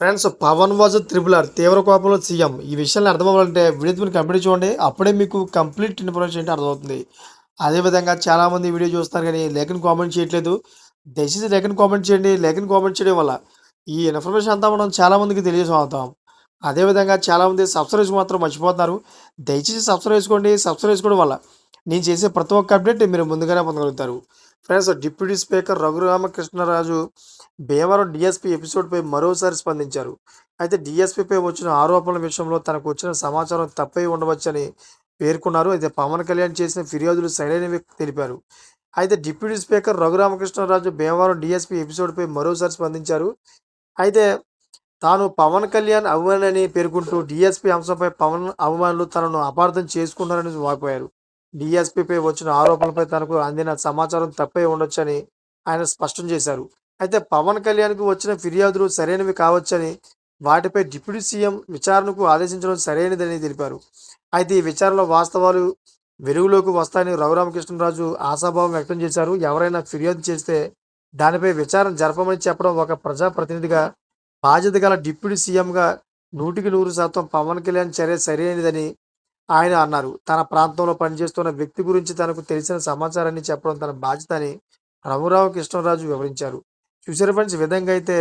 Friends Pawan vs triple R తీవ్ర కోపంలో CM. ఈ విషయాన్ని అర్థమవ్వాలంటే వీడియో మీరు కంప్లీట్ చూడండి. అప్పుడే మీకు కంప్లీట్ ఇన్ఫర్మేషన్ ఏంటి అర్థమవుతుంది. అదేవిధంగా చాలామంది వీడియో చూస్తారు కానీ లేఖను కామెంట్ చేయట్లేదు. దయచేసి లేఖను కామెంట్ చేయండి. లేఖను కామెంట్ చేయడం వల్ల ఈ ఇన్ఫర్మేషన్ అంతా మనం చాలామందికి తెలియజేస్తాం అదేవిధంగా చాలామంది సబ్స్క్రైబ్ మాత్రం మర్చిపోతున్నారు. దయచేసి సబ్స్క్రైబ్ చేసుకోండి. సబ్స్క్రైబ్ చేసుకోవడం వల్ల నేను చేసే ప్రతి ఒక్క అప్డేట్ మీరు ముందుగానే పొందగలుగుతారు. Friends deputy speaker Raghuramakrishnaraju Bhimavaram DSP ఎపిసోడ్పై మరోసారి స్పందించారు. అయితే డిఎస్పీపై వచ్చిన ఆరోపణల విషయంలో తనకు వచ్చిన సమాచారం తప్పై ఉండవచ్చని పేర్కొన్నారు. అయితే పవన్ కళ్యాణ్ చేసిన ఫిర్యాదులు సరైనవి తెలిపారు. అయితే deputy speaker Raghuramakrishnaraju Bhimavaram DSP ఎపిసోడ్పై మరోసారి స్పందించారు. అయితే తాను పవన్ కళ్యాణ్ అభిమానని పేర్కొంటూ డిఎస్పీ అంశంపై పవన్ అభిమానులు తనను అపార్థం చేసుకున్నారని వాపోయారు. డిఎస్పీపై వచ్చిన ఆరోపణలపై తనకు అందిన సమాచారం తప్పే ఉండొచ్చని ఆయన స్పష్టం చేశారు. అయితే పవన్ కళ్యాణ్కు వచ్చిన ఫిర్యాదులు సరైనవి కావచ్చని వాటిపై డిప్యూటీ సీఎం విచారణకు ఆదేశించడం సరైనదని తెలిపారు. అయితే ఈ విచారణలో వాస్తవాలు వెలుగులోకి వస్తాయని రఘురామకృష్ణరాజు ఆశాభావం వ్యక్తం చేశారు. ఎవరైనా ఫిర్యాదు చేస్తే దానిపై విచారణ జరపమని చెప్పడం ఒక ప్రజాప్రతినిధిగా బాధ్యత గల డిప్యూటీ సీఎంగా నూటికి నూరు శాతం పవన్ కళ్యాణ్ చర్య సరైనదని ఆయన అన్నారు. తన ప్రాంతంలో పనిచేస్తున్న వ్యక్తి గురించి తనకు తెలిసిన సమాచారాన్ని చెప్పడం తన బాధ్యత అని రఘురావు కృష్ణరాజు వివరించారు. చూసారు ఫ్రెండ్స్ విధంగా అయితే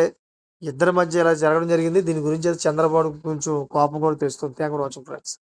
ఇద్దరి మధ్య ఇలా జరగడం జరిగింది. దీని గురించి అయితే చంద్రబాబు కొంచెం కోపం కూడా తెలుస్తుంది థ్యాంక్ వాచింగ్ ఫ్రెండ్స్